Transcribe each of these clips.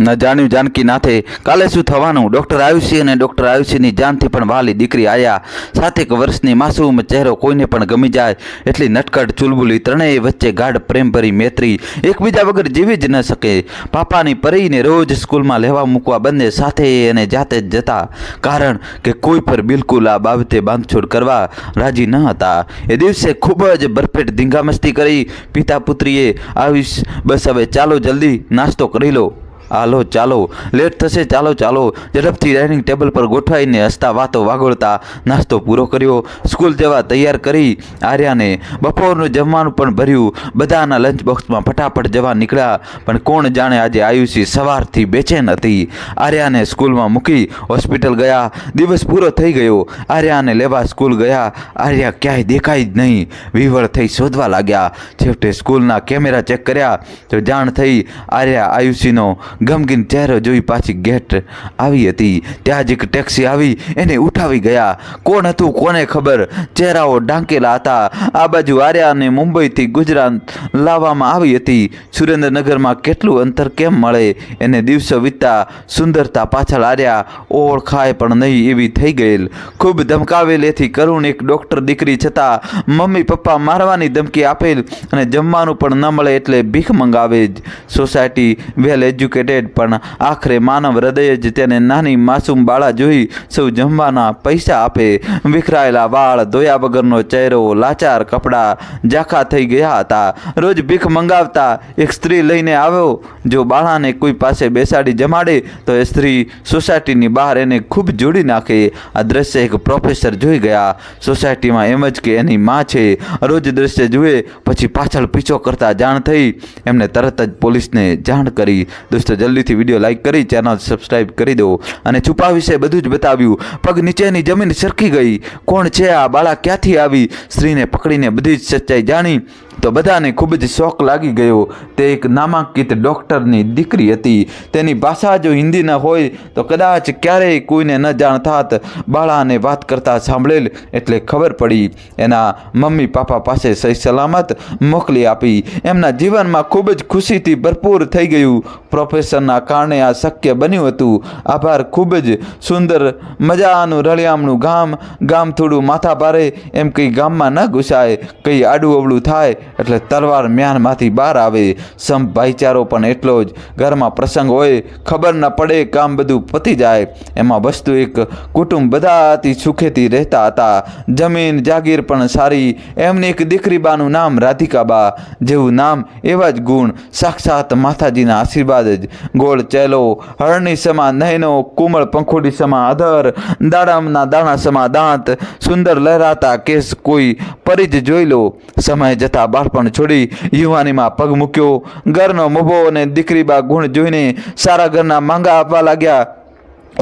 ન જાણ્યું જાનકી નાથે કાલે શું થવાનું? ડૉક્ટર આયુષી અને ડૉક્ટર આયુષીની જાનથી પણ વાલી દીકરી આયા. સાતેક વર્ષની માસૂમ ચહેરો કોઈને પણ ગમી જાય એટલી નટકટ ચુલબુલી ત્રણેય વચ્ચે ગાઢ પ્રેમભરી મૈત્રી એકબીજા વગર જીવી જ ન શકે. પાપાની પરીને રોજ સ્કૂલમાં લેવા મૂકવા બંને સાથે અને જાતે જ જતા. કારણ કે કોઈ પર બિલકુલ આ બાબતે બાંધછોડ કરવા રાજી ન હતા. એ દિવસે ખૂબ જ ભરપેટ ધીંગામસ્તી કરી. પિતા પુત્રીએ આયુષ, બસ હવે ચાલો જલ્દી નાસ્તો કરી લો. હાલો, ચાલો. લેટ થશે, ચાલો ચાલો. ઝડપથી ડાઇનિંગ ટેબલ પર ગોઠવાઈને હસતા વાતો વાગોળતા નાસ્તો પૂરો કર્યો. સ્કૂલ જવા તૈયાર કરી આર્યાને બપોરનું જમવાનું પણ ભર્યું. બધાના લંચ બોક્સમાં ફટાફટ જવા નીકળ્યા. પણ કોણ જાણે આજે આયુષી સવારથી બેચેન હતી. આર્યાને સ્કૂલમાં મૂકી હોસ્પિટલ ગયા. દિવસ પૂરો થઈ ગયો. આર્યાને લેવા સ્કૂલ ગયા. આર્યા ક્યાંય દેખાય જ નહીં. વિવળ થઈ શોધવા લાગ્યા. છેવટે સ્કૂલના કેમેરા ચેક કર્યા. તો જાણ થઈ આર્યા આયુષીનો ગમગીન ચહેરો જોઈ પાછી ગેટ આવી હતી. ત્યાં જ એક ટેક્સી આવી, એને ઉઠાવી ગયા. કોણ હતું, કોને ખબર? ચહેરાઓ ઢાંકેલા હતા. આ બાજુ આર્યા અને મુંબઈથી ગુજરાત લાવવામાં આવી હતી. સુરેન્દ્રનગરમાં કેટલું અંતર કેમ મળે? એને દિવસો વીતતા સુંદરતા પાછળ આર્યા ઓળખાય પણ નહીં એવી થઈ ગયેલ. ખૂબ ધમકાવેલ એથી કરુણ એક ડૉક્ટર દીકરી છતાં મમ્મી પપ્પા મારવાની ધમકી આપેલ અને જમવાનું પણ ન મળે એટલે ભીખ મંગાવે જ. સોસાયટી વેલ એજ્યુકેટેડ પણ આખરે માનવ હૃદય જ તેને નાની માસૂમ બાળા જોઈ સૌ જમવાના પૈસા આપે. વિખરાયેલા વાળ ધોયા વગરનો ચહેરો, લાચાર કપડાં ઝાંખા થઈ ગયા હતા. રોજ ભીખ મંગાવતા એક સ્ત્રી લઈને આવ્યો. જો બાળાને કોઈ પાસે બેસાડી જમાડે, તો એ સ્ત્રી સોસાયટીની બહાર એને ખૂબ જોડી નાખે. આ દ્રશ્ય એક પ્રોફેસર જોઈ ગયા. સોસાયટીમાં એમ જ કે એની માં છે. રોજ દ્રશ્ય જુએ, પછી પાછળ પીછો કરતા જાણ થઈ. એમને તરત જ પોલીસને જાણ કરી. દોસ્તો જલ્દીથી વીડિયો લાઇક કરી ચેનલ સબસ્ક્રાઈબ કરી દો અને છુપા વિશે બધું જ બતાવ્યું. પગ નીચેની જમીન સરકી ગઈ. કોણ છે આ? બાળા ક્યાંથી આવી? સ્ત્રીને પકડીને બધી જ સચ્ચાઈ જાણી. તો બધાને ખૂબ જ શોખ લાગી ગયો. તે એક નામાંકિત ડૉક્ટરની દીકરી હતી. તેની ભાષા જો હિન્દી ન હોય, તો કદાચ ક્યારેય કોઈને ન જાણ થાત. બાળાને વાત કરતા સાંભળેલ એટલે ખબર પડી. એના મમ્મી પાપા પાસે સહી સલામત મોકલી આપી. એમના જીવનમાં ખૂબ જ ખુશીથી ભરપૂર થઈ ગયું. પ્રોફેસરના કારણે આ શક્ય બન્યું હતું. આભાર, ખૂબ જ સુંદર, મજાનું રળિયામણું ગામ. ગામ થોડું માથા ભારે એમ કંઈ ગામમાં ન ઘૂસાય. કંઈ આડું અવળું થાય એટલે તલવાર મ્યાનમાંથી બહાર આવે. સમ ભાઈચારો પણ એટલો જ. ઘરમાં પ્રસંગ હોય, ખબર ન પડે કામ બધું પતી જાય. એમાં વસ્તુ એક, કુટુંબ બધા અતિ સુખેથી રહેતા હતા. જમીન, જાગીર પણ સારી. એમની એક દીકરીબાનું નામ રાધિકાબા. જેવું નામ એવા જ ગુણ. સાક્ષાત માતાજીના આશીર્વાદ જ. ગોળ ચેલો, હરણી સમા નયનો, કોમળ પંખોડી સમા અધર દાડામના દાણા સમા દાંત. સુંદર લહેરાતા કેસ કોઈ, પરી જ જોઈ લો. સમય જતાં બાળપણ છોડી યુવાનીમાં પગ મૂક્યો. ઘરનો મોભો અને દીકરી બા ગુણ જોઈને સારા ઘરના માંગા આપવા લાગ્યા.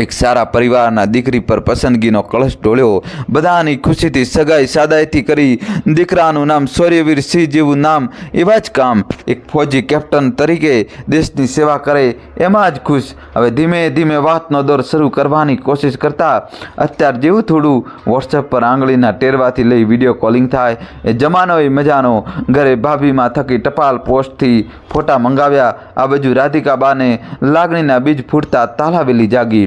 એક સારા પરિવારના દીકરી પર પસંદગીનો કળશ ઢોળ્યો. બધાની ખુશીથી સગાઈ સાદાઈથી કરી દીકરાનું નામ સૌર્યવીર સિંહ જેવું નામ. એવા જ કામ એક ફૌજી કેપ્ટન તરીકે દેશની સેવા કરે, એમાં જ ખુશ. હવે ધીમે ધીમે વાતનો દોર શરૂ કરવાની કોશિશ કરતા અત્યાર જેવું થોડું વોટ્સએપ પર આંગળીના ટેરવાથી લઈ વીડિયો કોલિંગ થાય. એ જમાનો એ મજાનો ઘરે ભાભીમાં થકી ટપાલ પોસ્ટથી ફોટા મંગાવ્યા. આ બાજુ રાધિકાબાને લાગણીના બીજ ફૂટતા તાલાવેલી જાગી.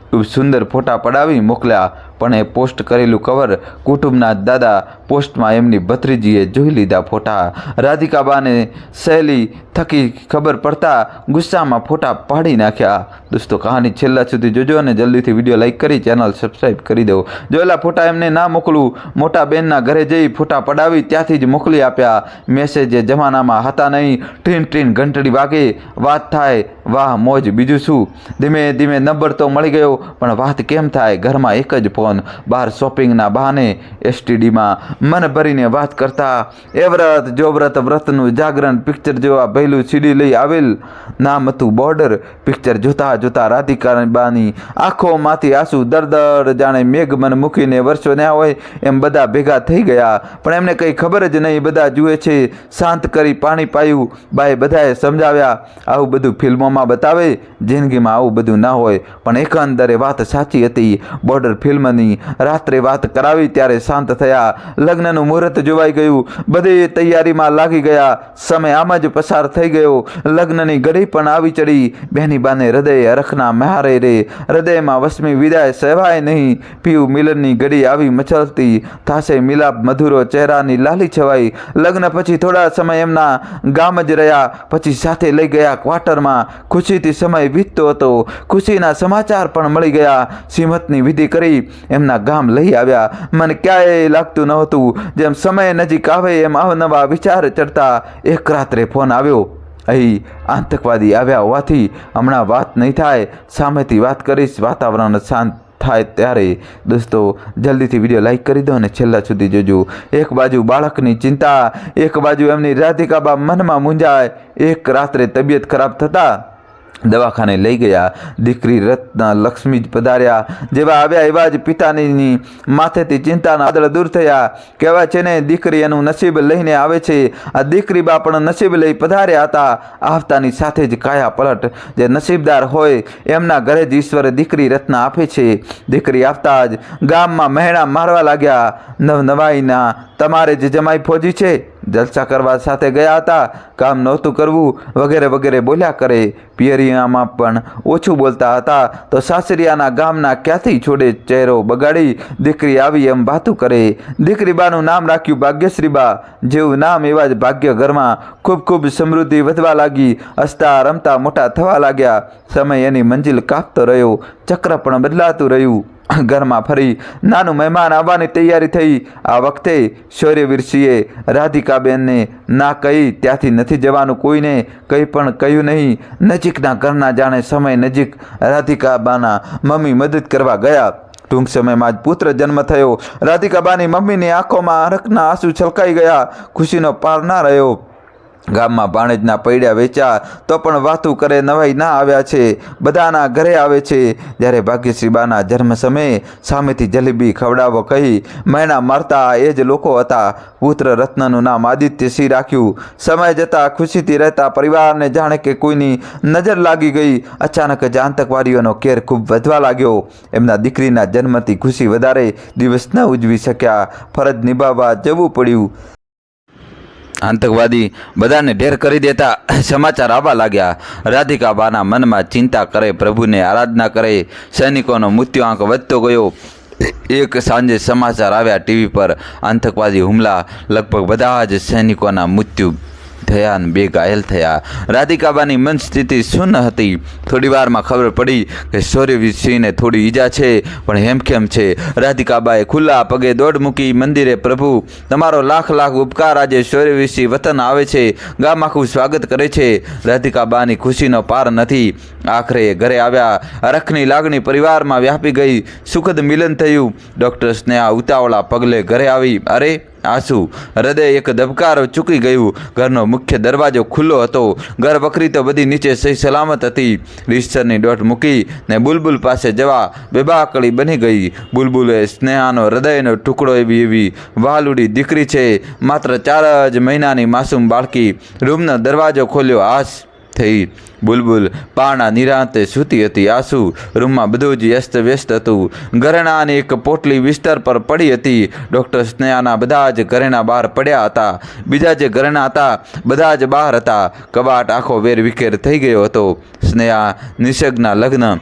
સુંદર ફોટા પડાવી મોકલ્યા, પણ એ પોસ્ટ કરેલું કવર કુટુંબના દાદા પોસ્ટમાં એમની ભત્રીજીએ જોઈ લીધા ફોટા. રાધિકાબાને સહેલી થકી ખબર પડતા ગુસ્સામાં ફોટા પાડી નાખ્યા. દોસ્તો, કહાની છેલ્લા સુધી જોજો અને જલ્દીથી વીડિયો લાઈક કરી, ચેનલ સબસ્ક્રાઈબ કરી દો. જોયેલા ફોટા એમને ના મોકલું. મોટા બેનના ઘરે જઈ ફોટા પડાવી ત્યાંથી જ મોકલી આપ્યા. મેસેજ જમાનામાં હતા નહીં. ટ્રીન ટ્રીન ઘંટડી વાગે. વાત થાય, વાહ, મોજ, બીજું શું? ધીમે ધીમે નંબર તો મળી ગયો. પણ વાત કેમ થાય? ઘરમાં એક જ ફોન. બહાર શોપિંગના બહાને એસટીડીમાં મન ભરીને વાત કરતા એ વ્રત જો વ્રત વ્રતનું જાગરણ પિક્ચર જેવા પહેલું સીડી લઈ આવેલ. નામ હતું બોર્ડર. પિક્ચર જોતા જોતા રાધિકાબાની આંખોમાંથી આંસુ દર દર જાણે મેઘ મન મૂકીને વર્ષો ન્યા હોય એમ બધા ભેગા થઈ ગયા. પણ એમને કંઈ ખબર જ નહીં. બધા જુએ છે, શાંત કરી પાણી પાયું. બાએ બધાએ સમજાવ્યા, આવું બધું ફિલ્મોમાં બતાવે. જિંદગીમાં આવું બધું ના હોય. પણ એકંદરે એ વાત સાચી હતી. બોર્ડર ફિલ્મની રાત્રે વાત કરાવી ત્યારે શાંત થયા. લગ્નનું મુહૂર્ત જોવાઈ ગયું. બધી તૈયારીમાં લાગી ગયા. સમય આમ જ પસાર થઈ ગયો. લગ્નની ઘડી પણ આવી ચડી. બહેની બાને હૃદય અરખના મહારે રે. હૃદયમાં વસમી વિદાય સહેવાય નહીં. પીયું મિલનની ઘડી આવી મચલતી. થાશે મિલાપ મધુરો ચહેરાની લાલી છવાઈ. લગ્ન પછી થોડા સમય એમના ગામ જ રહ્યા. પછી સાથે લઈ ગયા ક્વાર્ટરમાં. ખુશીથી સમય વીતતો હતો. ખુશીના સમાચાર પણ મળી ગયા. સિંહતની વિધિ કરી એમના ગામ લઈ આવ્યા. મને ક્યાંય લાગતું નહોતું જેમ સમય નજીક આવે એમ અવનવા વિચાર ચડતા એક રાત્રે ફોન આવ્યો. અહીં આતંકવાદી આવ્યા હોવાથી હમણાં વાત નહીં થાય. સામેથી વાત કરીશ. વાતાવરણ શાંત થાય ત્યારે. દોસ્તો, જલ્દીથી વીડિયો લાઈક કરી દો અને છેલ્લા સુધી જોજો. એક બાજુ બાળકની ચિંતા, એક બાજુ એમની રાધિકાબા મનમાં મૂંઝાય. એક રાત્રે તબિયત ખરાબ થતાં દવાખાને લઈ ગયા. દીકરી રત્ન લક્ષ્મી જ પધાર્યા. જેવા આવ્યા એવા જ પિતાની માથેથી ચિંતાના આદળ દૂર થયા. કહેવાય છે ને, દીકરી એનું નસીબ લઈને આવે છે. આ દીકરી બા પણ નસીબ લઈ પધાર્યા હતા. આવતાની સાથે જ કાયા પલટ. જે નસીબદાર હોય, એમના ઘરે જ ઈશ્વરે દીકરી રત્ન આપે છે. દીકરી આવતા જ ગામમાં મહેણા મારવા લાગ્યા. નવ નવાઈના તમારે જે જમાઈ ફોજી છે? જલસા કરવા સાથે ગયા હતા, કામ નહોતું કરવું, વગેરે વગેરે બોલ્યા કરે. પિયરિયામાં પણ ઓછું બોલતા હતા, તો સાસરિયાના ગામના ક્યાંથી છોડે ચહેરો બગાડી, દીકરી આવી એમ વાતું કરે. દીકરી બાનું નામ રાખ્યું ભાગ્યશ્રીબા જેવું નામ એવા જ ભાગ્ય ઘરમાં ખૂબ ખૂબ સમૃદ્ધિ વધવા લાગી, હસતા રમતા મોટા થવા લાગ્યા. સમય એની મંજિલ કાપતો રહ્યો, ચક્ર પણ બદલાતું રહ્યું. ઘરમાં ફરી નાનું મહેમાન આવવાની તૈયારી થઈ. આ વખતે શૌર્યવીરસિંહે રાધિકાબેનને ના કહી ત્યાંથી નથી જવાનું કોઈને, કંઈ પણ કહ્યું નહીં. નજીકના ઘરના જાણે સમય નજીક રાધિકાબાના મમ્મી મદદ કરવા ગયા. ટૂંક સમયમાં જ પુત્ર જન્મ થયો. રાધિકાબાની મમ્મીની આંખોમાં હરખના આંસુ છલકાઈ ગયા. ખુશીનો પાર ના રહ્યો. ગામમાં ભાણેજના પૈડ્યા વેચ્યા તો પણ વાતું કરે નવાઈ ના આવ્યા છે. બધાના ઘરે આવે છે. જ્યારે ભાગ્યશ્રીબાના જન્મ સમયે સામેથી જલેબી ખવડાવો કહી મૈણા મારતા એ જ લોકો હતા. પુત્ર રત્નનું નામ આદિત્યસિંહ રાખ્યું. સમય જતાં ખુશીથી રહેતા પરિવારને જાણે કે કોઈની નજર લાગી ગઈ. અચાનક જ આતંકવાદીઓનો કેર ખૂબ વધવા લાગ્યો. એમના દીકરીના જન્મથી ખુશી વધારે દિવસ ન ઉજવી શક્યા. ફરજ નિભાવવા જવું પડ્યું. આતંકવાદી બધાને ઢેર કરી દેતા સમાચાર આવવા લાગ્યા. રાધિકાબાના મનમાં ચિંતા કરે, પ્રભુને આરાધના કરે, સૈનિકોનો મૃત્યુ આંક વધતો ગયો. એક સાંજે સમાચાર આવ્યા ટીવી પર આતંકવાદી હુમલા. લગભગ બધા જ સૈનિકોના મૃત્યુ થયા અને બે ઘાયલ થયા. રાધિકાબાની મન સ્થિતિ શૂન્ય હતી. થોડી વારમાં ખબર પડી કે સૂર્યવીરસિંહને થોડી ઈજા છે, પણ હેમખેમ છે. રાધિકાબાએ ખુલ્લા પગે દોડ મૂકી મંદિરે, પ્રભુ, તમારો લાખ લાખ ઉપકાર આજે સૂર્યવીરસિંહ વતન આવે છે. ગામ આખું સ્વાગત કરે છે. રાધિકાબાની ખુશીનો પાર નથી. આખરે ઘરે આવ્યા. રખની લાગણી પરિવારમાં વ્યાપી ગઈ. સુખદ મિલન થયું. ડૉક્ટર સ્નેહા ઉતાવળા પગલે ઘરે આવી. અરે આંસુ. હૃદય એક ધબકારો ચૂકી ગયું. ઘરનો મુખ્ય દરવાજો ખુલ્લો હતો. ઘર બકરી તો બધી નીચે સહી સલામત હતી. રિશ્ચરની દોટ મૂકી ને બુલબુલ પાસે જવા બેબાકળી બની ગઈ. બુલબુલે સ્નેહાનો હૃદયનો ટુકડો એવી એવી વાલુડી દીકરી છે. માત્ર ચાર જ મહિનાની માસૂમ બાળકી. રૂમનો દરવાજો ખોલ્યો. આશ થઈ બુલબુલ પાણા નિરાંતે સૂતી હતી આંસુ. રૂમમાં બધું જ વ્યસ્ત વ્યસ્ત હતું. ઘરેણાની એક પોટલી વિસ્તર પર પડી હતી. ડૉક્ટર સ્નેહાના બધા જ ઘરેણા બહાર પડ્યા હતા. બીજા જે ઘરેણા હતા, બધા જ બહાર હતા. કબાટ આખો વેર વિખેર થઈ ગયો હતો. સ્નેહા નિષેગના લગ્ન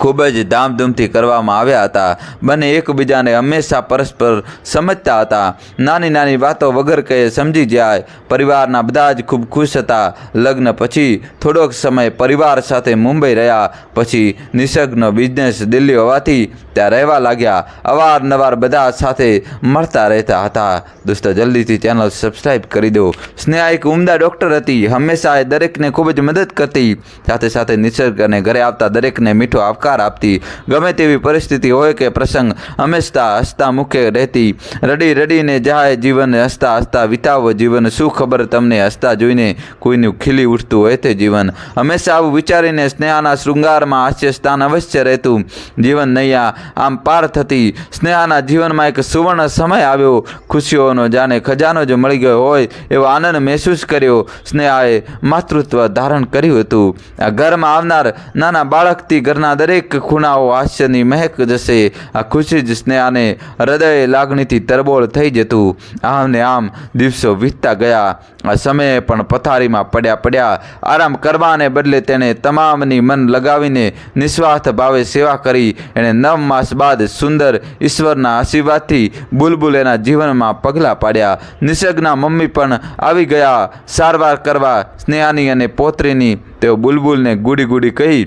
ખૂબ જ ધામધૂમથી કરવામાં આવ્યા હતા. બંને એકબીજાને હંમેશા પરસ્પર સમજતા હતા. નાની નાની વાતો વગર કહે સમજી જાય. પરિવારના બધા જ ખૂબ ખુશ હતા. લગ્ન પછી થોડોક સમય પરિવાર સાથે મુંબઈ રહ્યા. પછી નિસર્ગનો બિઝનેસ દિલ્હી હોવાથી ત્યાં રહેવા લાગ્યા. અવારનવાર બધા સાથે મળતા રહેતા હતા. દોસ્તો, જલ્દીથી ચેનલ સબસ્ક્રાઈબ કરી દો. સ્નેહા એક ઉમદા ડૉક્ટર હતી. હંમેશા એ દરેકને ખૂબ જ મદદ કરતી. સાથે સાથે નિસર્ગ અને ઘરે આવતા દરેકને મીઠો આવકાર આપતી. ગમે તેવી પરિસ્થિતિ હોય કે પ્રસંગ, હંમેશા હસતા મુખે રહેતી. રડી રડીને જાય જીવન, હસતા હસતા વિતાવો જીવન. શું ખબર તમને હસતા જોઈને કોઈનું ખીલી ઉઠતું હોય તે જીવન? હંમેશા આવું વિચારીને સ્નેહાના શૃંગારમાં હાસ્ય સ્થાન અવશ્ય રહેતું. જીવન નૈયા, આમ પાર થતી. સ્નેહાના જીવનમાં એક સુવર્ણ સમય આવ્યો. ખુશીઓનો જાણે ખજાનો જ મળી ગયો હોય એવો આનંદ મહેસૂસ કર્યો. સ્નેહાએ માતૃત્વ ધારણ કર્યું હતું. આ ઘરમાં આવનાર નાના બાળકથી ઘરના દરેક ખૂણાઓ હાસ્યની મહેક જશે. આ ખુશી જ સ્નેહાને હૃદય લાગણીથી તરબોળ થઈ જતું. આમ ને આમ દિવસો વીતતા ગયા. આ સમયે પણ પથારીમાં પડ્યા પડ્યા. આરામ કરવાને બદલે તેણે તમામની મન લગાવીને નિસ્વાર્થ ભાવે સેવા કરી. એણે નવ માસ બાદ સુંદર ઈશ્વરના આશીર્વાદથી બુલબુલ એના જીવનમાં પગલાં પાડ્યા. નિસર્ગના મમ્મી પણ આવી ગયા. સારવાર કરવા સ્નેહાની અને પોત્રીની તેઓ બુલબુલને ગુડી ગુડી કહી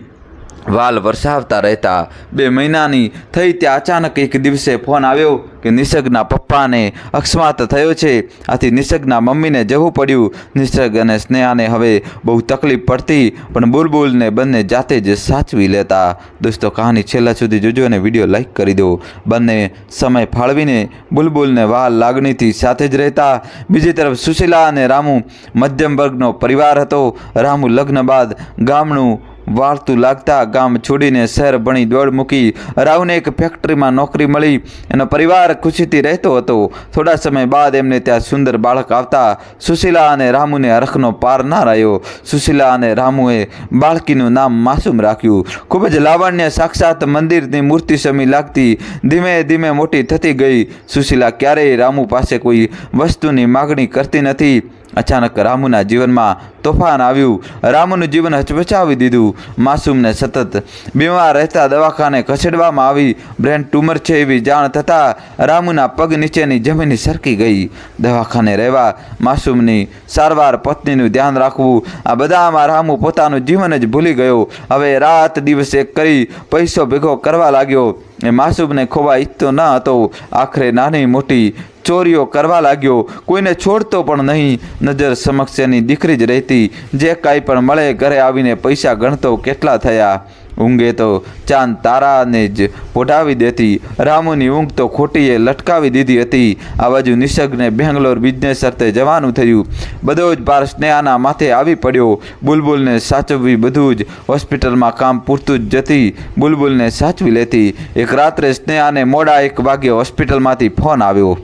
વાલ વરસાવતા રહેતા બે મહિનાની થઈ ત્યાં અચાનક એક દિવસે ફોન આવ્યો કે નિસર્ગના પપ્પાને અકસ્માત થયો છે. આથી નિસર્ગના મમ્મીને જવું પડ્યું. નિસર્ગ અને સ્નેહાને હવે બહુ તકલીફ પડતી, પણ બુલબુલને બંને જાતે જ સાચવી લેતા. દોસ્તો, કહાની છેલ્લા સુધી જોજો અને વીડિયો લાઈક કરી દો. બંને સમય ફાળવીને બુલબુલને વાલ લાગણીથી સાથે જ રહેતા. બીજી તરફ સુશીલા અને રામુ મધ્યમ વર્ગનો પરિવાર હતો. રામુ લગ્ન બાદ ગામનું વાળતું લાગતા ગામ છોડીને શહેર ભણી દોડ મૂકી રાવને એક ફેક્ટરીમાં નોકરી મળી. એનો પરિવાર ખુશીથી રહેતો હતો. થોડા સમય બાદ એમને ત્યાં સુંદર બાળક આવતા સુશીલા અને રામુને હરખનો પાર ના રહ્યો. સુશીલા અને રામુએ બાળકીનું નામ માસુમ રાખ્યું. ખૂબ જ લાવણ્ય, સાક્ષાત મંદિરની મૂર્તિ સમી લાગતી ધીમે ધીમે મોટી થતી ગઈ. સુશીલા ક્યારેય રામુ પાસે કોઈ વસ્તુની માગણી કરતી નથી. અચાનક રામુના જીવનમાં તોફાન આવ્યું. રામુનું જીવન હચમચાવી દીધું. માસૂમને સતત બીમાર રહેતા દવાખાને ખસેડવામાં આવી. બ્રેન ટ્યુમર છે એવી જાણ થતાં રામુના પગ નીચેની જમીન સરકી ગઈ. દવાખાને રહેવા માસૂમની સારવાર પત્નીનું ધ્યાન રાખવું. આ બધામાં રામુ પોતાનું જીવન જ ભૂલી ગયો. હવે રાત દિવસ એક કરી પૈસો ભેગો કરવા લાગ્યો. એ માસૂમને ખોવા ઈચ્છતો ન હતો આખરે નાની મોટી ચોરીઓ કરવા લાગ્યો. કોઈને છોડતો પણ નહીં. નજર સમક્ષ એની દીકરી જ રહેતી. જે કાંઈ પણ મળે ઘરે આવીને પૈસા ગણતો કેટલા થયા. ઊંઘે તો ચાંદ તારાને જ પોઢાવી દેતી, રામુની ઊંઘ તો ખોટીએ લટકાવી દીધી હતી. આ બાજુ નિસર્ગને બેંગ્લોર બિઝનેસ અર્થે જવાનું થયું. બધો જ ભાર સ્નેહાના માથે આવી પડ્યો. બુલબુલને સાચવવી બધું જ હોસ્પિટલમાં કામ પૂરતું જ જતી. બુલબુલને સાચવી લેતી. એક રાત્રે સ્નેહાને મોડા એક વાગે હોસ્પિટલમાંથી ફોન આવ્યો.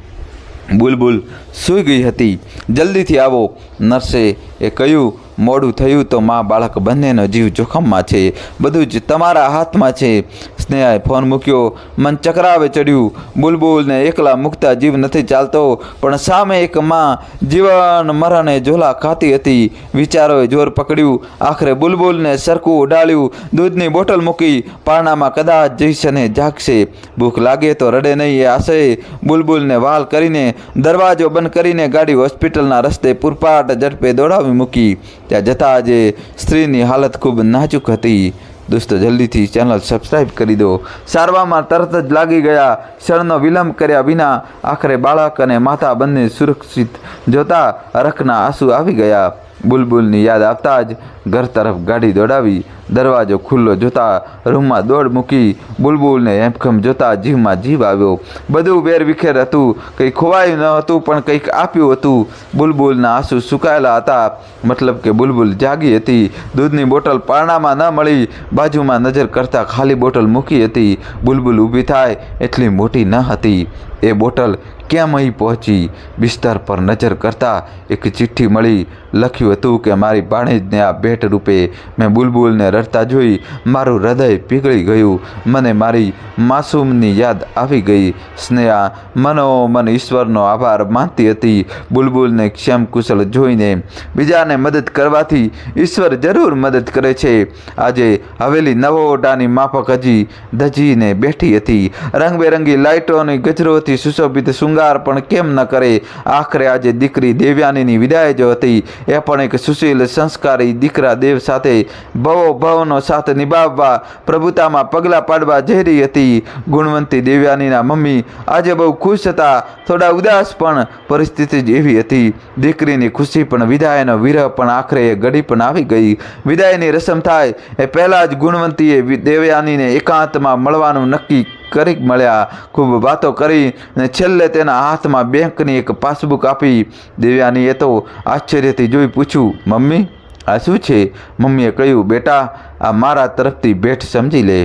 બુલબુલ સૂઈ ગઈ હતી. જલ્દીથી આવો, નર્સે એ કહ્યું મોડું થયું તો મા બાળક બંનેનો જીવ જોખમમાં છે. બધું જ તમારા હાથમાં છે. સ્નેહાએ ફોન મૂક્યો. મન ચકરાવે ચડ્યું. બુલબુલને એકલા મૂકતા જીવ નથી ચાલતો. પણ સામે એક માં જીવન મરણે ઝોલા ખાતી હતી. વિચારોએ જોર પકડ્યું. આખરે બુલબુલને સરખું ઉડાડ્યું. દૂધની બોટલ મૂકી. પારણામાં કદાચ જઈશ અને જાગશે. ભૂખ લાગે તો રડે નહીં એ આશયે. બુલબુલને વાલ કરીને દરવાજો બંધ કરીને ગાડી હોસ્પિટલના રસ્તે પૂરપાટ ઝડપે દોડાવી મૂકી. ત્યાં જતાં આજે સ્ત્રીની હાલત ખૂબ નાજુક હતી. દોસ્તો, જલ્દીથી ચેનલ સબસ્ક્રાઈબ કરી દો. સારવારમાં તરત જ લાગી ગયા. ક્ષણનો વિલંબ કર્યા વિના આખરે બાળક અને માતા બંને સુરક્ષિત, જોતા રખના આંસુ આવી ગયા. બુલબુલની યાદ આવતા જ ઘર તરફ ગાડી દોડાવી, દરવાજો ખુલ્લો જોતા રૂમમાં દોડ મૂકી બુલબુલને હેમખમ જોતા જીવમાં જીવ આવ્યો. બધું વેરવિખેર હતું, કંઈ ખોવાયું ન હતું, પણ કંઈક આપ્યું હતું. બુલબુલના આંસુ સુકાયેલા હતા. મતલબ કે બુલબુલ જાગી હતી. દૂધની બોટલ પારણામાં ન મળી, બાજુમાં નજર કરતાં ખાલી બોટલ મૂકી હતી. બુલબુલ ઊભી થાય એટલી મોટી ન હતી. એ બોટલ કેમ અહીં પહોંચી બિસ્તર પર નજર કરતાં એક ચિઠ્ઠી મળી, લખ્યું હતું કે, મારી ભાણેજને આ ભેટ રૂપે મેં બુલબુલને રડતા જોઈ મારું હૃદય પીગળી ગયું. મને મારી માસૂમની યાદ આવી ગઈ. સ્નેહા, મનોમન ઈશ્વરનો આભાર માનતી હતી. બુલબુલને ક્ષેમ કુશળ જોઈને બીજાને મદદ કરવાથી ઈશ્વર જરૂર મદદ કરે છે. આજે હવેલી નવોટાની માફક હજી ધજીને બેઠી હતી. રંગબેરંગી લાઇટોની ગજરોથી સુશોભિત શૃંગાર પણ કેમ ન કરે? આખરે આજે દીકરી દેવ્યાનીની વિદાય જો હતી. એ પણ એક સુશીલ સંસ્કારી દીકરા દેવ સાથે ભવો ભવનો સાથ નિભાવવા પ્રભુતામાં પગલાં પાડવા જઈ રહી હતી. ગુણવંતી દેવ્યાનીના મમ્મી આજે બહુ ખુશ હતા. થોડા ઉદાસ પણ પરિસ્થિતિ જ એવી હતી. દીકરીની ખુશી પણ વિદાયનો વિરહ પણ આખરે એ ઘડી પણ આવી ગઈ. વિદાયની રસમ થાય એ પહેલાં જ ગુણવંતીએ દેવયાનીને એકાંતમાં મળવાનું નક્કી કરી મળ્યા. ખૂબ વાતો કરી અને છેલ્લે તેના હાથમાં બેંકની એક પાસબુક આપી. દેવ્યાનીએ તો આશ્ચર્યથી જોઈ પૂછ્યું, મમ્મી, આ શું છે? મમ્મીએ કહ્યું, બેટા, આ મારા તરફથી ભેટ સમજી લે.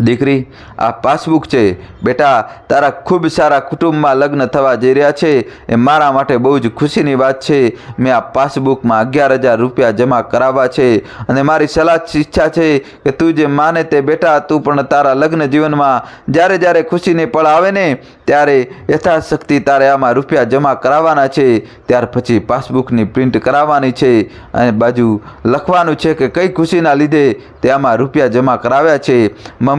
દીકરી, આ પાસબુક છે. બેટા, તારા ખૂબ સારા કુટુંબમાં લગ્ન થવા જઈ રહ્યા છે. એ મારા માટે બહુ જ ખુશીની વાત છે. મેં આ પાસબુકમાં અગિયાર હજાર રૂપિયા જમા કરાવવા છે અને મારી સલાહ ઈચ્છા છે કે તું જે માને તે બેટા, તું પણ તારા લગ્ન જીવનમાં જ્યારે જ્યારે ખુશીની પળ આવે ને ત્યારે યથાશક્તિ તારે આમાં રૂપિયા જમા કરાવવાના છે. ત્યાર પછી પાસબુકની પ્રિન્ટ કરાવવાની છે અને બાજુ લખવાનું છે કે કઈ ખુશીના લીધે તે આમાં રૂપિયા જમા કરાવ્યા છે.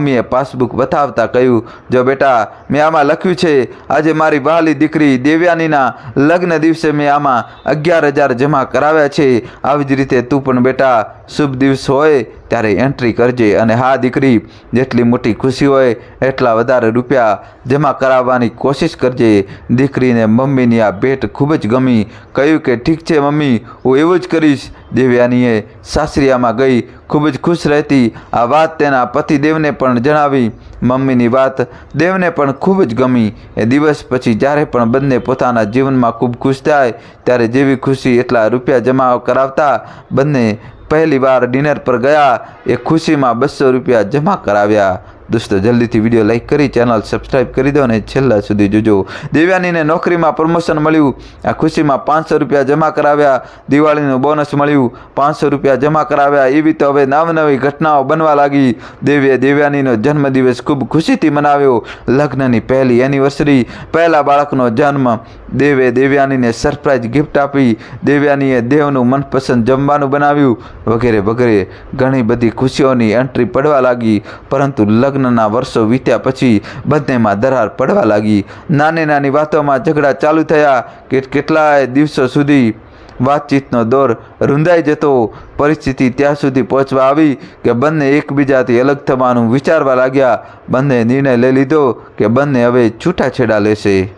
મમ્મીએ પાસબુક બતાવતા કહ્યું, જો બેટા, મેં આમાં લખ્યું છે, આજે મારી વહાલી દીકરી દેવ્યાનીના લગ્ન દિવસે મેં આમાં અગિયાર હજાર જમા કરાવ્યા છે. આવી જ રીતે તું પણ બેટા શુભ દિવસ હોય ત્યારે એન્ટ્રી કરજે અને હા દીકરી, જેટલી મોટી ખુશી હોય એટલા વધારે રૂપિયા જમા કરાવવાની કોશિશ કરજે. દીકરીને મમ્મીની આ ભેટ ખૂબ જ ગમી. કહ્યું કે ઠીક છે મમ્મી, હું એવું જ કરીશ. દેવ્યાનીએ સાસરિયામાં ગઈ, ખૂબ જ ખુશ રહેતી. આ વાત તેના પતિદેવને પણ જણાવી. મમ્મીની વાત દેવને પણ ખૂબ જ ગમી. એ દિવસ પછી જ્યારે પણ બંને પોતાના જીવનમાં ખૂબ ખુશ થાય, ત્યારે જેવી ખુશી એટલા રૂપિયા જમા કરાવતા બંને પહેલી વાર ડિનર પર ગયા એ ખુશીમાં બસો રૂપિયા જમા કરાવ્યા. દોસ્તો, જલ્દીથી વીડિયો લાઇક કરી ચેનલ સબસ્ક્રાઈબ કરી દો અને છેલ્લા સુધી જોજો. દેવ્યાનીને નોકરીમાં પ્રમોશન મળ્યું. આ ખુશીમાં પાંચસો રૂપિયા જમા કરાવ્યા. દિવાળીનું બોનસ મળ્યું. પાંચસો રૂપિયા જમા કરાવ્યા. એવી તો હવે નવી ઘટનાઓ બનવા લાગી. દેવીએ દેવ્યાનીનો જન્મદિવસ ખૂબ ખુશીથી મનાવ્યો. લગ્નની પહેલી એનિવર્સરી પહેલા બાળકનો જન્મ. દેવે દેવ્યાનીને સરપ્રાઇઝ ગિફ્ટ આપી. દેવ્યાનીએ દેવનું મનપસંદ જમવાનું બનાવ્યું. વગેરે વગેરે ઘણી બધી ખુશીઓની એન્ટ્રી પડવા લાગી. પરંતુ લગ્નના વર્ષો વીત્યા પછી બંનેમાં દરાર પડવા લાગી. નાની નાની વાતોમાં ઝઘડા ચાલુ થયા. કે કેટલાય દિવસો સુધી વાતચીતનો દોર રૂંધાઈ જતો. પરિસ્થિતિ ત્યાં સુધી પહોંચવા આવી કે બંને એકબીજાથી અલગ થવાનું વિચારવા લાગ્યા. બંને નિર્ણય લઈ લીધો કે બંને હવે છૂટાછેડા લેશે.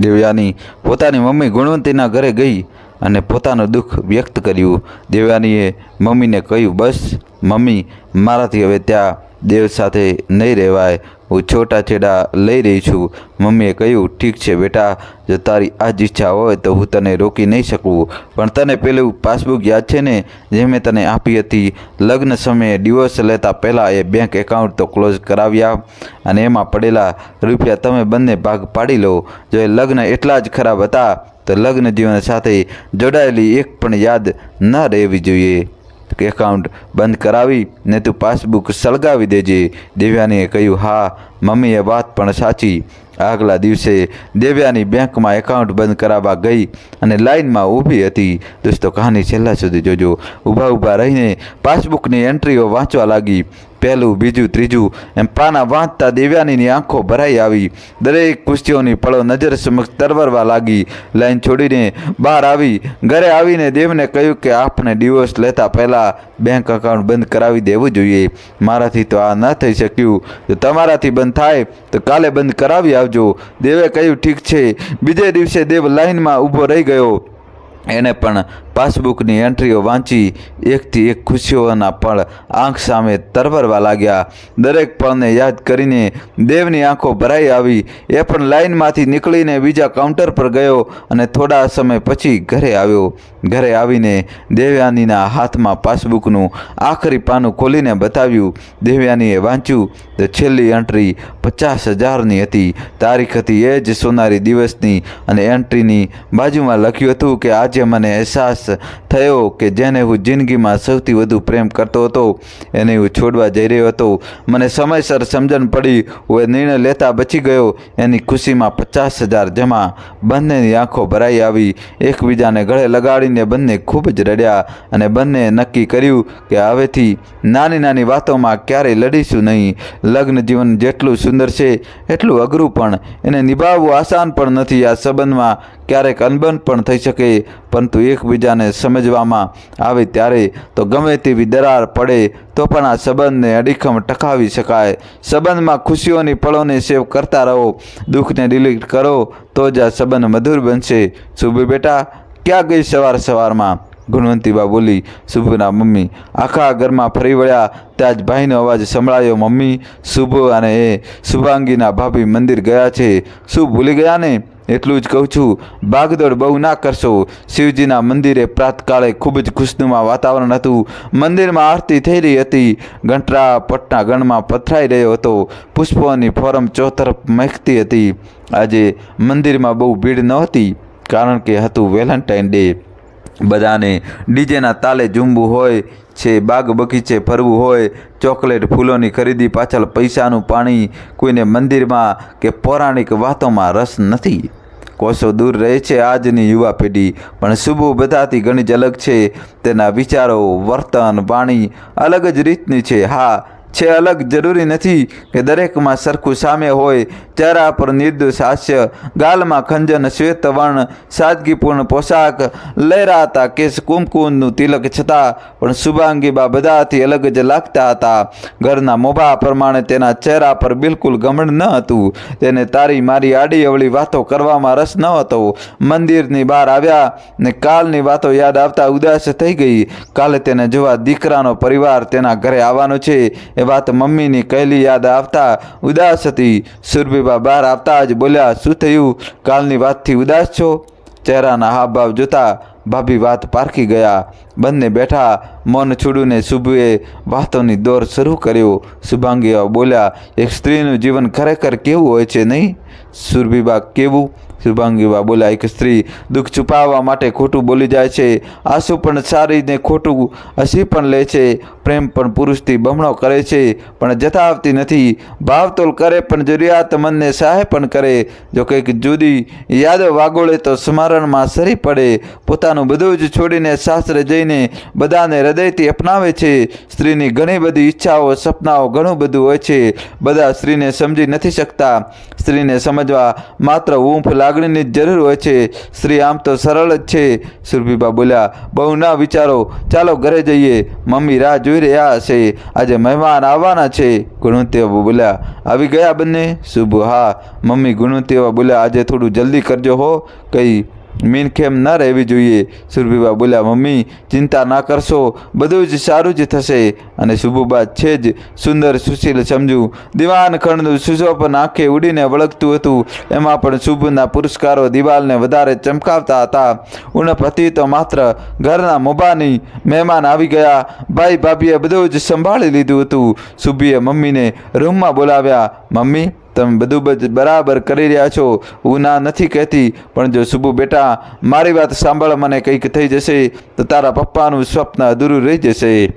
દેવયાની પોતાની મમ્મી ગુણવંતીના ઘરે ગઈ અને પોતાનું દુઃખ વ્યક્ત કર્યું. દેવયાનીએ મમ્મીને કહ્યું, બસ, મમ્મી, મારાથી હવે ત્યાં દેવ સાથે નહીં રહેવાય. હું છોટા છેડા લઈ રહી છું. મમ્મીએ કહ્યું, ઠીક છે બેટા, જો તારી આ જ ઈચ્છા હોય તો હું તને રોકી નહીં શકું. પણ તને પેલું પાસબુક યાદ છે ને, જે મેં તને આપી હતી, લગ્ન સમયે ડિવોર્સ લેતા પહેલાં એ બેંક એકાઉન્ટ તો ક્લોઝ કરાવ્યા. અને એમાં પડેલા રૂપિયા તમે બંને ભાગ પાડી લો. જો એ લગ્ન એટલા જ ખરાબ હતા, તો લગ્ન જીવન સાથે જોડાયેલી એક પણ યાદ ન રહેવી જોઈએ. એકાઉન્ટ બંધ કરાવી, ને તું પાસબુક સળગાવી દેજે. દિવ્યાનીએ કહ્યું, હા, મમ્મીએ વાત પણ સાચી. આગલા દિવસે દેવ્યાની બેંકમાં એકાઉન્ટ બંધ કરાવવા ગઈ અને લાઇનમાં ઊભી હતી. દોસ્તો, કહાની છેલ્લા સુધી જોજો. ઊભા ઊભા રહીને પાસબુકની એન્ટ્રીઓ વાંચવા લાગી. પહેલું, બીજું, ત્રીજું, એમ પાના વાંચતા દેવ્યાનીની આંખો ભરાઈ આવી. દરેક કુસ્તીઓની પળો નજર સમક્ષ તરવરવા લાગી. લાઈન છોડીને બહાર આવી. ઘરે આવીને દેવને કહ્યું કે, આપને ડિવોર્સ લેતા પહેલાં બેંક એકાઉન્ટ બંધ કરાવી દેવું જોઈએ. મારાથી તો આ ન થઈ શક્યું. તો તમારાથી બંધ થાય, તો કાલે બંધ કરાવી આવજો. દેવે કહ્યું, ઠીક છે. બીજે દિવસે દેવ લાઈનમાં ઊભો રહી ગયો. એણે પણ પાસબુકની એન્ટ્રીઓ વાંચી એકથી એક ખુશીઓના પળ આંખ સામે તરવરવા લાગ્યા. દરેક પળને યાદ કરીને દેવની આંખો ભરાઈ આવી. એ પણ લાઇનમાંથી નીકળીને બીજા કાઉન્ટર પર ગયો અને થોડા સમય પછી ઘરે આવ્યો. ઘરે આવીને દેવયાનીના હાથમાં પાસબુકનું આખરી પાનું ખોલીને બતાવ્યું. દેવયાનીએ વાંચ્યું તો છેલ્લી એન્ટ્રી પચાસ હજારની હતી. તારીખ હતી એ જ સોનારી દિવસની. અને એન્ટ્રીની બાજુમાં લખ્યું હતું કે, આજે મને અહેસાસ થયો કે જેને હું જિંદગીમાં સૌથી વધુ પ્રેમ કરતો હતો, એને હું છોડવા જઈ રહ્યો હતો. મને સમયસર સમજણ પડી, હું એ નિર્ણય લેતા બચી ગયો. એની ખુશીમાં પચાસ હજાર જમા. બંનેની આંખો ભરાઈ આવી. એકબીજાને ગળે લગાડીને બંને ખૂબ જ રડ્યા અને બંને નક્કી કર્યું કે હવેથી નાની નાની વાતોમાં ક્યારેય લડીશું નહીં. લગ્ન જીવન જેટલું સુંદર છે, એટલું અઘરું પણ. એને નિભાવવું આસાન પણ નથી આ સંબંધમાં. ક્યારેક અનબન પણ થઈ શકે, પરંતુ એકબીજાને સમજવામાં આવે ત્યારે તો ગમે તેવી દરાર પડે, તો પણ આ સંબંધને અડીખમ ટકાવી શકાય. સંબંધમાં ખુશીઓની પળોને સેવ કરતા રહો, દુઃખને ડિલીટ કરો, તો જ આ સંબંધ મધુર બનશે. શુભ બેટા, ક્યાં ગઈ સવાર સવારમાં? ગુણવંતીબા બોલી, શુભના મમ્મી, આખા ઘરમાં ફરી વળ્યા, ત્યાં જ ભાઈનો અવાજ સંભળાયો, મમ્મી, શુભ અને એ શુભાંગીના ભાભી મંદિર ગયા છે. શું ભૂલી ગયા ને? એટલું જ કહું છું ભાગદોડ બહુ ના કરશો. શિવજીના મંદિરે પ્રાતકાળે ખૂબ જ ખુશનુમા વાતાવરણ હતું. મંદિરમાં આરતી થઈ રહી હતી. ઘંટરા પટના ગણમાં પથરાઈ રહ્યો હતો. પુષ્પોની ફોરમ ચોતરફ મહેકતી હતી. આજે મંદિરમાં બહુ ભીડ નહોતી, કારણ કે હતું વેલેન્ટાઇન ડે. બધાને ડીજેના તાલે ઝૂમવું હોય છે, બાગ બગીચે ફરવું હોય, ચોકલેટ ફૂલોની ખરીદી પાછળ પૈસાનું પાણી કોઈને મંદિરમાં કે પૌરાણિક વાતોમાં રસ નથી. કોષો દૂર રહે છે આજની યુવા પેઢી, પણ શુભ બધાથી ઘણી જ અલગ છે. તેના વિચારો, વર્તન, વાણી અલગ જ રીતની છે. હા છે અલગ જરૂરી નથી કે દરેકમાં સરખું સામે હોય. ચહેરા પર નિર્દોષ હાસ્ય, ગાલમાં ખંજન, શ્વેત વર્ણ, સાદગીપૂર્ણ પોશાક લહેરાતા કેસ કુમકુમનું તિલક છતાં પણ શુભાંગીબા બધાથી અલગ જ લાગતા હતા. ઘરના મોભા પ્રમાણે તેના ચહેરા પર બિલકુલ ગમણ ન હતું. તેને તારી મારી આડી અવળી વાતો કરવામાં રસ ન હતો. મંદિરની બહાર આવ્યા ને કાલની વાતો યાદ આવતા ઉદાસ થઈ ગઈ. કાલે તેને જોવા દીકરાનો પરિવાર તેના ઘરે આવવાનો છે. એ વાત મમ્મીની કહેલી યાદ આવતા ઉદાસ હતી. સુરભીબા બહાર આવતા જ બોલ્યા, શું થયું? કાલની વાતથી ઉદાસ છો? ચહેરાના હાવભાવ જોતા ભાભી વાત પારખી ગયા. બંને બેઠા, મન છોડીને શુભુએ વાતોની દોર શરૂ કર્યો. શુભાંગીઓ બોલ્યા, એક સ્ત્રીનું જીવન ખરેખર કેવું હોય છે નહીં? સુરભીબા, કેવું? શુભાંગીબા બોલાય એક સ્ત્રી દુઃખ છુપાવવા માટે ખોટું બોલી જાય છે. આંસુ પણ સારીને ખોટું હસી પણ લે છે. પ્રેમ પણ પુરુષથી બમણો કરે છે, પણ જતાવતી નથી. ભાવતોલ કરે પણ જરૂરિયાત મનને સહાય પણ કરે. જો કંઈક જુદી યાદો વાગોળે તો સ્મરણમાં સરી પડે. પોતાનું બધું જ છોડીને સાસરે જઈને બધાને હૃદયથી અપનાવે છે. સ્ત્રીની ઘણી બધી ઈચ્છાઓ, સપનાઓ, ઘણું બધું હોય છે. બધા સ્ત્રીને સમજી નથી શકતા. સ્ત્રીને સમજવા માત્ર ઊંફ લાગણીની જ જરૂર હોય છે. સ્ત્રી આમ તો સરળ જ છે. સુરભીબા બોલ્યા, બહુ ના વિચારો. ચાલો ઘરે જઈએ. મમ્મી રાહ જોઈ રહ્યા હશે. આજે મહેમાન આવવાના છે. ગુણવંતીવા બોલ્યા, આવી ગયા બંને? શુભ, હા. મમ્મી ગુણવંતીવા બોલ્યા, આજે થોડું જલ્દી કરજો હો. કઈ મીનખેમ ન રહેવી જોઈએ? સુરભીબા બોલ્યા, મમ્મી, ચિંતા ના કરશો. બધું જ સારું જ થશે. અને સુભુબા છે જ સુંદર સુશીલ સમજુ, દિવાન ખંડનું સુશોભન આંખે ઉડીને વળગતું હતું. એમાં પણ શુભના પુરસ્કારો દિવાલને વધારે ચમકાવતા હતા. ઉણપતિ તો માત્ર ઘરના મોભાની મહેમાન આવી ગયા. ભાઈ ભાભીએ બધું જ સંભાળી લીધું હતું. સુભીએ મમ્મીને રૂમમાં બોલાવ્યા, મમ્મી તમે બધું જ બરાબર કરી રહ્યા છો, હું ના નથી કહેતી, પણ જો શુભુ બેટા, મારી વાત સાંભળ, મને કંઈક થઈ જશે, તો તારા પપ્પાનું સ્વપ્ન અધૂરું રહી જશે.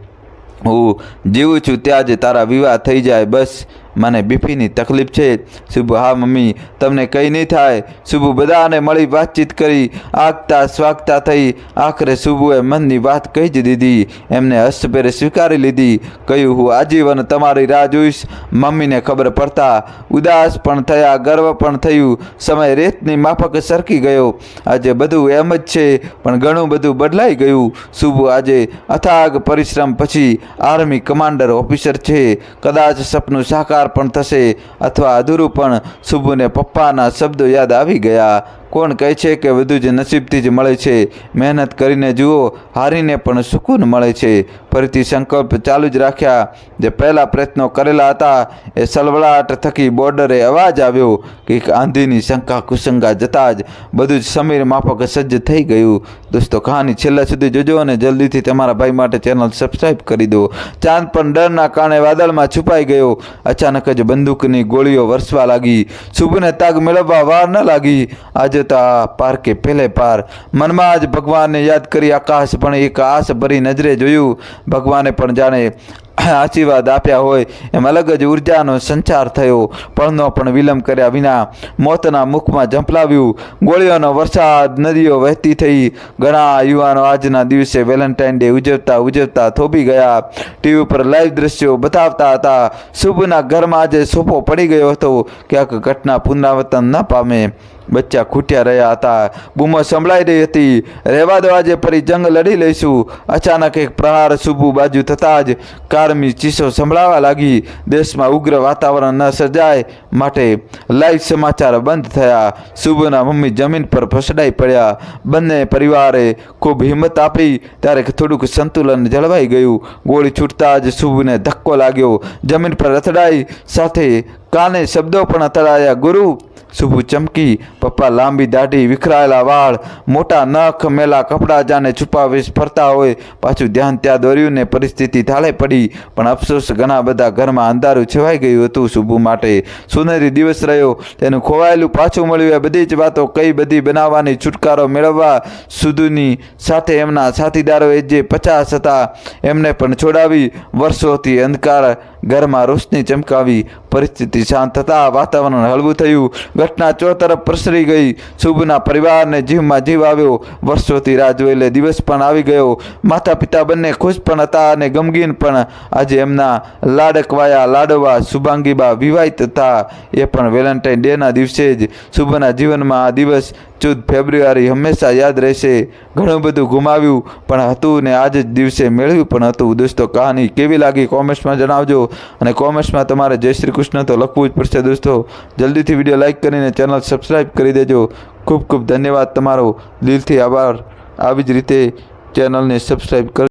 હું જીવું છું ત્યાં જ તારા વિવાહ થઈ જાય, બસ. મને બીપીની તકલીફ છે. શુભ હા, મમ્મી, તમને કંઈ નહીં થાય. શુભુ બધાને મળી વાતચીત કરી. આગતા સ્વાગતા થઈ. આખરે શુભુએ મનની વાત કહી જ દીધી. એમને હસ્તભેરે સ્વીકારી લીધી. કહ્યું, હું આજીવન તમારી રાહ જોઈશ. મમ્મીને ખબર પડતા ઉદાસ પણ થયા, ગર્વ પણ થયું. સમય રેતની માફક સરકી ગયો. આજે બધું એમ જ છે, પણ ઘણું બધું બદલાઈ ગયું. શુભ આજે અથાગ પરિશ્રમ પછી આર્મી કમાન્ડર ઓફિસર છે. કદાચ સપનું સાકાર પણ થશે અથવા અધૂરું પણ શુભુને પપ્પાના શબ્દો યાદ આવી ગયા. કોણ કહે છે કે બધું જ નસીબથી જ મળે છે, મહેનત કરીને જુઓ, હારીને પણ સુકૂન મળે છે. ફરીથી સંકલ્પ ચાલુ જ રાખ્યા. જે પહેલાં પ્રયત્નો કરેલા હતા, એ સલવડાટ થકી બોર્ડરે અવાજ આવ્યો કે આંધીની શંકા કુશંકા જતાં જ બધું જ સમીર માફક સજ્જ થઈ ગયું. દોસ્તો, કહાની છેલ્લા સુધી જોજો અને જલ્દીથી તમારા ભાઈ માટે ચેનલ સબસ્ક્રાઈબ કરી દો. ચાંદ પણ ડરના કારણે વાદળમાં છુપાઈ ગયો. અચાનક જ બંદૂકની ગોળીઓ વરસવા લાગી. શુભને તાગ મેળવવા વાર ન લાગી. આજે તો પાર કે પહેલે પાર. મનમાં જ ભગવાનને યાદ કરી આકાશ પણ એક આશ ભરી નજરે જોયું. ભગવાને પણ જાણે આશીર્વાદ આપ્યા હોય એમ અલગ જ ઉર્જાનો સંચાર થયો. પળનો પણ વિલંબ કર્યા વિના મોતના મુખમાં ઝંપલાવ્યું. ગોળીઓનો વરસાદ, નદીઓ વહેતી થઈ. ઘણા યુવાનો આજના દિવસે વેલેન્ટાઇન ડે ઉજવતા ઉજવતા થોભી ગયા. ટીવી ઉપર લાઈવ દ્રશ્યો બતાવતા હતા. શુભના ઘરમાં આજે સોફો પડી ગયો હતો. ક્યાંક ઘટના પુનરાવર્તન ન પામે. બચ્ચા ખૂટ્યા રહ્યા હતા. બૂમો સંભળાઈ રહી હતી. રહેવા દો, આજે ફરી જંગ લડી લઈશું. અચાનક એક પ્રહાર શુભુ બાજુ થતાં જ કારમી ચીસો સંભળાવા લાગી. દેશમાં ઉગ્ર વાતાવરણ ન સર્જાય માટે લાઈવ સમાચાર બંધ થયા. શુભના મમ્મી જમીન પર ફસડાઈ પડ્યા. બંને પરિવારે ખૂબ હિંમત આપી. ત્યારે થોડુંક સંતુલન જળવાઈ ગયું. ગોળી છૂટતા જ શુભને ધક્કો લાગ્યો. જમીન પર અથડાઈ. સાથે કાને શબ્દો પણ અથડાયા, ગુરુ શુભુ ચમકી, પપ્પા લાંબી દાઢી, વિખરાયેલા વાળ, મોટા નખ, મેલા કપડાં જાને છુપાવીશ, ફરતા હોય. પાછું ધ્યાન ત્યાં દોર્યું ને પરિસ્થિતિ થાળે પડી. પણ અફસોસ, ઘણા બધા ઘરમાં અંધારું છવાઈ ગયું હતું શુભુ માટે. સુનેરી દિવસ રહ્યો. તેનું ખોવાયેલું પાછું મળ્યું. એ બધી જ વાતો કઈ બધી બનાવવાની છુટકારો મેળવવા સુધુની સાથે એમના સાથીદારોએ જે પચાસ હતા, એમને પણ છોડાવી. વર્ષોથી અંધકાર ઘરમાં રોશની ચમકાવી, પરિસ્થિતિ શાંત થતાં વાતાવરણ હળવું થયું. ઘટના ચોતરફ પ્રસરી ગઈ. શુભના પરિવારને જીવમાં જીવ આવ્યો. વર્ષોથી રાહ જોયેલે દિવસ પણ આવી ગયો. માતા પિતા બંને ખુશ પણ હતા અને ગમગીન પણ. આજે એમના લાડકવાયા લાડવા શુભાંગીબા વિવાહિત હતા. એ પણ વેલેન્ટાઇન ડેના દિવસે જ શુભના જીવનમાં આ દિવસ ચૌદ ફેબ્રુઆરી હંમેશા યાદ રહેશે. ઘણું બધું ગુમાવ્યું, પણ હતું ને આજ જ દિવસે મેળવ્યું પણ હતું. દોસ્તો, કહાની કેવી લાગી કોમેન્ટ્સમાં જણાવજો અને કોમેન્ટ્સમાં તમારે જય શ્રી કૃષ્ણ તો લખવું જ પડશે દોસ્તો. જલ્દીથી વીડિયો લાઇક કરીને ચેનલ સબસ્ક્રાઈબ કરી દેજો. ખૂબ ખૂબ ધન્યવાદ તમારો. દિલથી આભાર. આવી જ રીતે ચેનલને સબસ્ક્રાઈબ કર